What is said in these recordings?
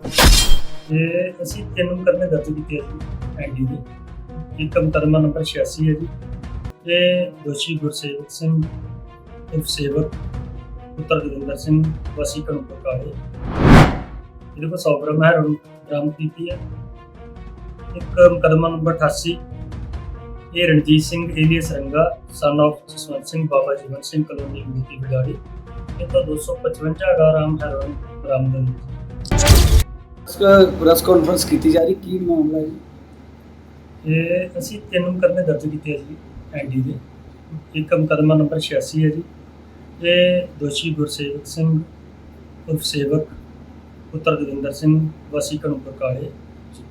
ਇਹ ਅਸੀਂ ਤਿੰਨ ਮੁਕੱਦਮੇ ਦਰਜ ਕੀਤੇ ਆ ਜੀ ਐਨਡੀ ਦੇ। ਇੱਕ ਮੁਕੱਦਮਾ ਨੰਬਰ 86 ਹੈ ਜੀ ਇਹ ਦੋਸ਼ੀ ਗੁਰਸੇਵਕ ਸਿੰਘ ਉਰਫ ਸੇਵਕ ਪੁੱਤਰ ਜੋਗਿੰਦਰ ਸਿੰਘ, ਵਾਸੀ ਕਨੂਪੁਰ ਕਾਲੇ। ਇਹਦੇ ਕੋਲ 100 ਗ੍ਰਾਮ ਹੈਰੋਇਨ ਬਰਾਮਦ ਕੀਤੀ ਹੈ। ਇੱਕ ਮੁਕੱਦਮਾ ਨੰਬਰ 88 ਇਹ Ranjit Singh alias Ranga son of Jaswant Singh, Baba Jeevan Singh, colony ਮੂਤੀ ਬਿਡਾੜੀ ਇਹ ਤੋਂ 255 ਗ੍ਰਾਮ ਹੈਰੋਇਨ ਬਰਾਮਦ ਹੋਈ ਪ੍ਰੈਸ ਕਾਨਫਰੰਸ ਕੀਤੀ ਜਾ ਰਹੀ, ਕੀ ਮਾਮਲਾ ਹੈ? ਇਹ ਅਸੀਂ ਤਿੰਨ ਮੁਕਦਮੇ ਦਰਜ ਕੀਤੇ ਆ ਜੀ ਐਨਡੀ ਦੇ। ਇੱਕ ਮੁਕਦਮਾ ਨੰਬਰ 86 ਹੈ ਜੀ ਇਹ ਦੋਸ਼ੀ ਗੁਰਸੇਵਕ ਸਿੰਘ, ਉਪ ਸੇਵਕ ਪੁੱਤਰ ਦਵਿੰਦਰ ਸਿੰਘ, ਵਾਸੀ ਕਨੂਪਰ ਕਾਲੇ।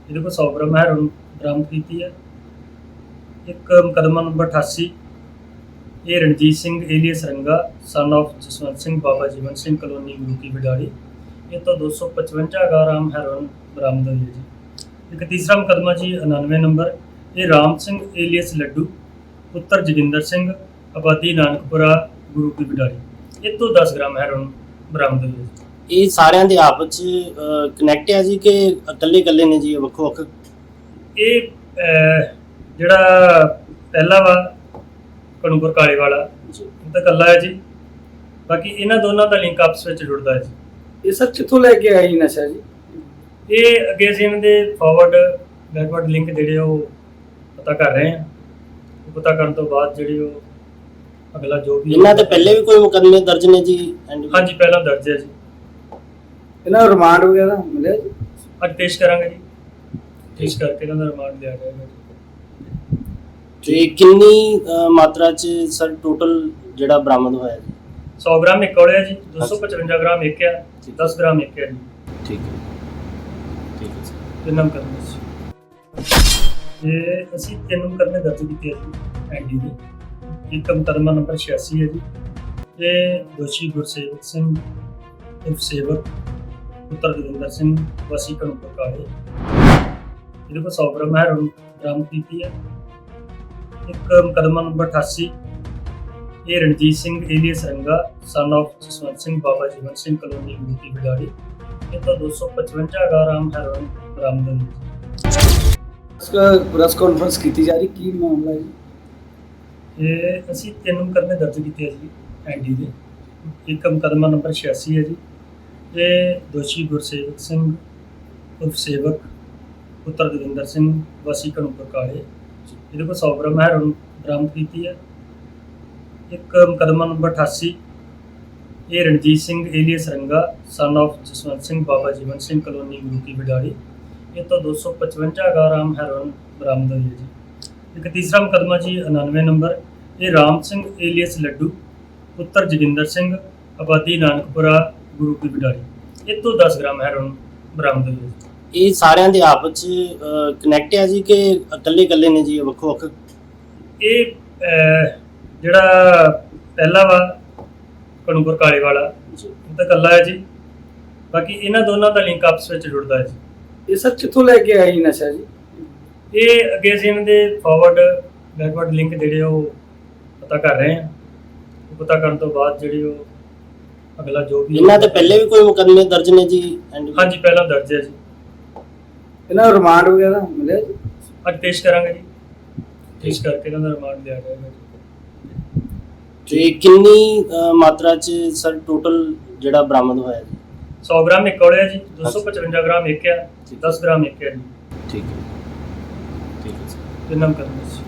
ਇਹਦੇ ਕੋਲ 100 ਗ੍ਰਾਮ ਹੈਰੋਨ ਬਰਾਮਦ ਕੀਤੀ ਹੈ। ਇੱਕ ਮੁਕਦਮਾ ਨੰਬਰ 88 ਇਹ Ranjit Singh alias Ranga son of Jaswant Singh, Baba Jeevan Singh, colony ਮੁਕੀ ਵਿਡਾਲੀ ਇਹ ਤੋਂ 255 ਗ੍ਰਾਮ ਹੈਰੋਇਨ ਬਰਾਮਦ ਹੋਈ ਹੈ ਜੀ। ਇੱਕ ਤੀਸਰਾ ਮੁਕੱਦਮਾ ਜੀ 99 ਨੰਬਰ। ਇਹ ਰਾਮ ਸਿੰਘ ਏਲੀਅਸ ਲੱਡੂ ਪੁੱਤਰ ਜੋਗਿੰਦਰ ਸਿੰਘ ਆਬਾਦੀ ਨਾਨਕਪੁਰਾ ਗੁਰੂ ਕੀ ਬਿਡਾਰੀ ਇਹ ਤੋਂ 10 ਗ੍ਰਾਮ ਹੈਰੋਇਨ ਬਰਾਮਦ ਹੋਈ ਹੈ ਜੀ। ਇਹ ਸਾਰਿਆਂ ਦੇ ਆਪਸ ਚ ਕਨੈਕਟ ਹੈ ਜੀ ਕਿ ਇਕੱਲੇ ਇਕੱਲੇ ਨੇ ਜੀ ਵੱਖੋ ਵੱਖ ਇਹ ਜਿਹੜਾ ਪਹਿਲਾ ਵਾ ਕਨੂਪੁਰ ਕਾਲੇ ਵਾਲਾ ਇਹ ਤਾਂ ਇਕੱਲਾ ਹੈ ਜੀ। ਬਾਕੀ ਇਹਨਾਂ ਦੋਨਾਂ ਦਾ ਲਿੰਕ ਆਪਸ ਵਿੱਚ ਜੁੜਦਾ ਹੈ ਜੀ। ਇਹ ਸਰ ਕਿੱਥੋਂ ਲੈ ਕੇ ਆਏ ਇਹ ਨਸ਼ਾ ਜੀ? ਇਹ ਅੱਗੇ ਅਸੀਂ ਇਹਨਾਂ ਦੇ ਫਾਰਵਰਡ ਬੈਕਵਰਡ ਲਿੰਕ ਜਿਹੜੇ ਉਹ ਪਤਾ ਕਰ ਰਹੇ ਆ ਪਤਾ ਕਰਨ ਤੋਂ ਬਾਅਦ ਜਿਹੜੀ ਉਹ ਅਗਲਾ ਜੋ ਵੀ ਇਹਨਾਂ ਤੇ ਪਹਿਲੇ ਵੀ ਕੋਈ ਮੁਕੱਦਮੇ ਦਰਜ ਨੇ ਜੀ? ਹਾਂਜੀ ਪਹਿਲਾ ਦਰਜ ਹੈ ਜੀ। ਇਹਨਾਂ ਨੂੰ ਰਿਮਾਂਡ ਵਗੈਰਾ ਮਿਲਿਆ ਜੀ? ਅੱਜ ਪੇਸ਼ ਕਰਾਂਗੇ ਜੀ। ਪੇਸ਼ ਕਰਕੇ ਇਹਨਾਂ ਦਾ ਰਿਮਾਂਡ ਲਿਆ ਜਾਏਗਾ ਤੇ ਕਿੰਨੀ ਮਾਤਰਾ 'ਚ ਸਰ ਟੋਟਲ ਜਿਹੜਾ ਬਰਾਮਦ ਹੋਇਆ ਜੀ? 100 ਗ੍ਰਾਮ ਇੱਕ ਔਲਿਆ ਜੀ 255 ਗ੍ਰਾਮ ਇੱਕ ਹੈ। 10 ਗ੍ਰਾਮ ਇੱਕ ਹੈ ਜੀ। ਠੀਕ ਹੈ। ਠੀਕ ਹੈ ਸਰ। ਤਿੰਨ ਮੁਕੱਦਮੇ ਸੀ ਇਹ ਅਸੀਂ ਤਿੰਨ ਮੁਕੱਦਮੇ ਦਰਜ ਕੀਤੇ ਜੀ ਐਨਡੀ ਦੇ ਇੱਕ ਮੁਕੱਦਮਾ ਨੰਬਰ 86 ਹੈ ਜੀ। ਇਹ ਦੋਸ਼ੀ ਗੁਰਸੇਵਕ ਸਿੰਘ ਉਰਫ ਸੇਵਕ ਪੁੱਤਰ ਜੋਗਿੰਦਰ ਸਿੰਘ ਵਾਸੀ ਕਨੂਪੁਰ ਕਾਲੇ। ਇਹਦੇ ਕੋਲ 100 ਗ੍ਰਾਮ ਹੈਰੋਇਨ ਬਰਾਮਦ ਕੀਤੀ ਹੈ। ਇੱਕ ਮੁਕੱਦਮਾ ਨੰਬਰ 88 ਇਹ Ranjit Singh alias Ranga son of Jaswant Singh Baba Jeevan Singh colony ਮਿੱਟੀ ਬਗਾੜੀ ਇਹਦਾ 255 ਗਾਰਾਮ ਹੈਰੋਇਨ ਬਰਾਮਦ ਪ੍ਰੈਸ ਕਾਨਫਰੰਸ ਕੀਤੀ ਜਾ ਰਹੀ ਕੀ ਮਾਮਲਾ ਹੈ ਇਹ ਅਸੀਂ ਤਿੰਨ ਮੁਕਦਮੇ ਦਰਜ ਕੀਤੇ ਜੀ ਐਂਡੀ ਦੇ। ਇੱਕ ਮੁਕਦਮਾ ਨੰਬਰ 86 ਹੈ ਜੀ। ਇਹ ਦੋਸ਼ੀ ਗੁਰਸੇਵਕ ਸਿੰਘ ਉਪ ਸੇਵਕ ਪੁੱਤਰ ਦਵਿੰਦਰ ਸਿੰਘ ਵਾਸੀ ਕਨੂਪਰ ਕਾਲੇ। ਇਹਦੇ ਕੋਲ 100 ਗ੍ਰਾਮ ਹੈਰੋਇਨ ਬਰਾਮਦ ਕੀਤੀ ਹੈ। ਇੱਕ ਮੁਕੱਦਮਾ ਨੰਬਰ 88 ਇਹ Ranjit Singh alias Ranga son of Jaswant Singh Baba Jeevan Singh colony ਮੂਤੀ ਬਿਡਾੜੀ ਇਹ ਤੋਂ 255 ਗ੍ਰਾਮ ਹੈਰੋਇਨ ਬਰਾਮਦ ਹੋਈ ਹੈ ਜੀ। ਇੱਕ ਤੀਸਰਾ ਮੁਕੱਦਮਾ ਜੀ 99 ਨੰਬਰ। ਇਹ ਰਾਮ ਸਿੰਘ ਏਲੀਅਸ ਲੱਡੂ ਪੁੱਤਰ ਜੋਗਿੰਦਰ ਸਿੰਘ ਆਬਾਦੀ ਨਾਨਕਪੁਰਾ ਗੁਰੂ ਕੀ ਬਿਡਾਰੀ ਇਹ ਤੋਂ 10 ਗ੍ਰਾਮ ਹੈਰੋਇਨ ਬਰਾਮਦ ਹੋਈ ਹੈ ਜੀ। ਇਹ ਸਾਰਿਆਂ ਦੇ ਆਪਸ ਚ ਕਨੈਕਟ ਹੈ ਜੀ ਕਿ ਇਕੱਲੇ ਇਕੱਲੇ ਨੇ ਜੀ ਵੱਖੋ ਵੱਖ ਇਹ ਜਿਹੜਾ ਪਹਿਲਾ ਵਾ ਕਣੂਪੁਰ ਕਾਲੇ ਵਾਲਾ ਉਹ ਤਾਂ ਕੱਲਾ ਹੈ ਜੀ। ਬਾਕੀ ਇਹਨਾਂ ਦੋਨਾਂ ਦਾ ਲਿੰਕ ਆਪਸ ਵਿੱਚ ਜੁੜਦਾ ਹੈ ਇਹ ਸਰ ਕਿੱਥੋਂ ਲੈ ਕੇ ਆਈ ਨਸ਼ਾ ਜੀ? ਇਹ ਅੱਗੇ ਅਸੀਂ ਇਹਨਾਂ ਦੇ ਫਾਰਵਰਡ ਬੈਕਵਰਡ ਲਿੰਕ ਜਿਹੜੇ ਉਹ ਪਤਾ ਕਰ ਰਹੇ ਆ ਉਹ ਪਤਾ ਕਰਨ ਤੋਂ ਬਾਅਦ ਜਿਹੜੀ ਉਹ ਅਗਲਾ ਜੋ ਵੀ ਇਹਨਾਂ ਤੇ ਪਹਿਲੇ ਵੀ ਕੋਈ ਮੁਕੱਦਮੇ ਦਰਜ ਨੇ ਜੀ? ਹਾਂਜੀ ਪਹਿਲਾ ਦਰਜ ਹੈ ਜੀ। ਇਹਨਾਂ ਰਿਮਾਂਡ ਵਗੈਰਾ ਮਿਲਿਆ ਜੀ? ਅੱਜ ਪੇਸ਼ ਕਰਾਂਗੇ ਜੀ। ਪੇਸ਼ ਕਰਕੇ ਇਹਨਾਂ ਦਾ ਰਿਮਾਂਡ ਲਿਆ ਜਾਏਗਾ ਜੀ। ਤੇ ਕਿੰਨੀ ਮਾਤਰਾ ਚ ਸਰ ਟੋਟਲ ਜਿਹੜਾ ਬਰਾਮਦ ਹੋਇਆ ਜੀ? 100 ਗ੍ਰਾਮ ਇੱਕ ਔਲਿਆ ਜੀ 255 ਗ੍ਰਾਮ ਇੱਕ ਹੈ। 10 ਗ੍ਰਾਮ ਇੱਕ ਹੈ ਜੀ। ਠੀਕ ਹੈ। ਠੀਕ ਹੈ ਸਰ। ਤਿੰਨ ਮੁਕੱਦਮੇ ਸੀ